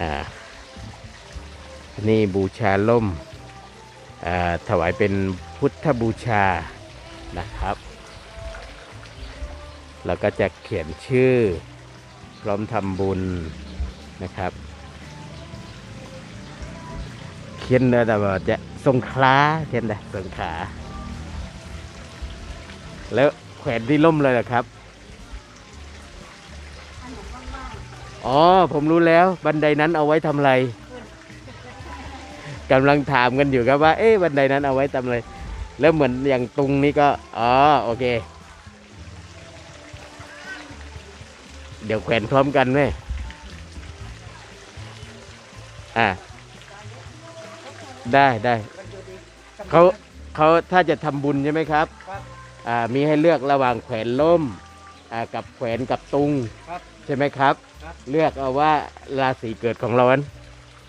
อ่านี่บูชาล่มถวายเป็นพุทธบูชานะครับ แล้วก็จะเขียนชื่อพร้อมทำบุญนะครับ เขียนเนอะแต่ว่าจะสงขลาเขียนได้สงขา แล้วแขวนที่ล่มเลยเหรอครับ อ๋อ ผมรู้แล้วบันไดนั้นเอาไว้ทำอะไรกำลังถามกันอยู่ครับว่า เอ๊ะบันไดนั้นเอาไว้ทำอะไรแล้วเหมือนอย่างตรงนี้ก็อ๋อโอเค เดี๋ยวแขวนพร้อมกันไหมอ่าได้ได้เขาเขาถ้าจะทำบุญใช่ไหมครับครับอ่ามีให้เลือกระหว่างแขวนล่มอ่ากับแขวนกับตุงครับใช่ไหมครับ ครับ เลือกเอาว่าราศีเกิดของเรานั้น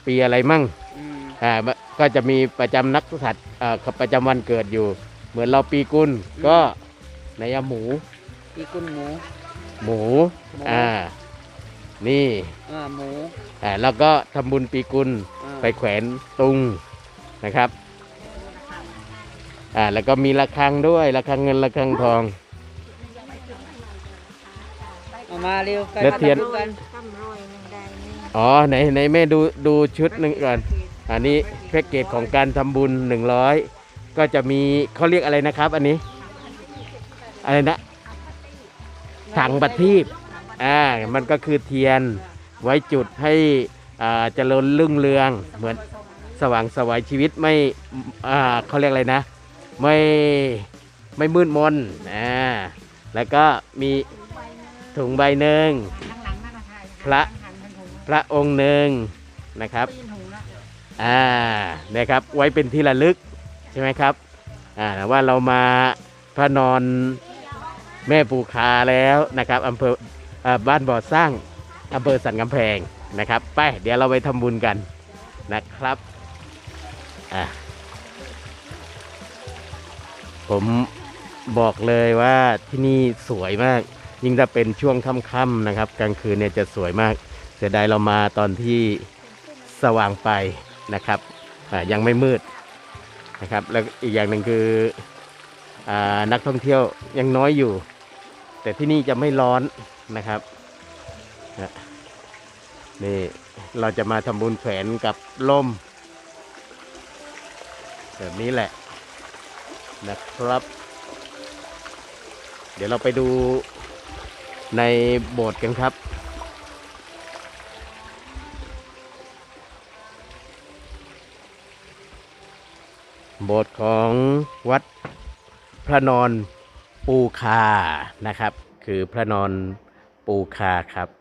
ปีอะไรมั่งอืมอ่าก็จะมีประจำนักสัตว์อ่าประจำวันเกิดอยู่ เหมือนเราปีกุลก็ในยหมูอีกุนหมู หมู หมู อ่า นี่ อ่าหมูอ่า แล้วก็ทำบุญปีกุล อ่าไปแขวนตุงนะครับ อ่า แล้วก็มีระฆังด้วย ระฆังเงิน ระฆังทอง มาเร็วไปแล้วเทียนมาดูกันตั้มรอยหนึ่งได้นี่อ๋อไหนไหนแม่ดูดูชุดหนึ่งก่อน อันนี้แพ็กเกจของการทำบุญ 100 ก็จะมีเขาเรียกอะไรนะครับ อันนี้ อะไรนะ ถังบัตทีบอ่ามันก็คือเทียนไว้จุดให้อ่าเจริญรุ่งเรือง เหมือนสว่างสวายชีวิตไม่อ่าเขาเรียกอะไรนะ ไม่ไม่มืดมนอ่าแล้วก็มี ถุงใบหนึ่ง ข้างหลังนั่นนะคะพระ หันทางหูพระองค์หนึ่งนะครับ ปีนหูละอ่านะครับไว้เป็นที่ระลึกใช่ไหมครับอ่าว่าเรามาพระนอนแม่ปูคาแล้วนะครับอำเภออ่าบ้านบ่อสร้างอำเภอสันกำแพงนะครับไปเดี๋ยวเราไปทำบุญกันนะครับอ่าผมบอกเลยว่าที่นี่สวยมาก ยิ่งถ้าเป็นช่วงค่ำๆนะครับ กลางคืนเนี่ยจะสวยมาก เสียดายเรามาตอนที่สว่างไปนะครับยังไม่มืดนะครับ แล้วอีกอย่างหนึ่งคืออนักท่องเที่ยวยังน้อยอยู่ แต่ที่นี่จะไม่ร้อนนะครับนะนี่เราจะมาทำบุญแขวนกับล่ม แบบนี้แหละนะครับ เดี๋ยวเราไปดู ในโบสถ์กันครับ โบสถ์ของวัดพระนอนปูคานะครับ คือพระนอนปูคาครับ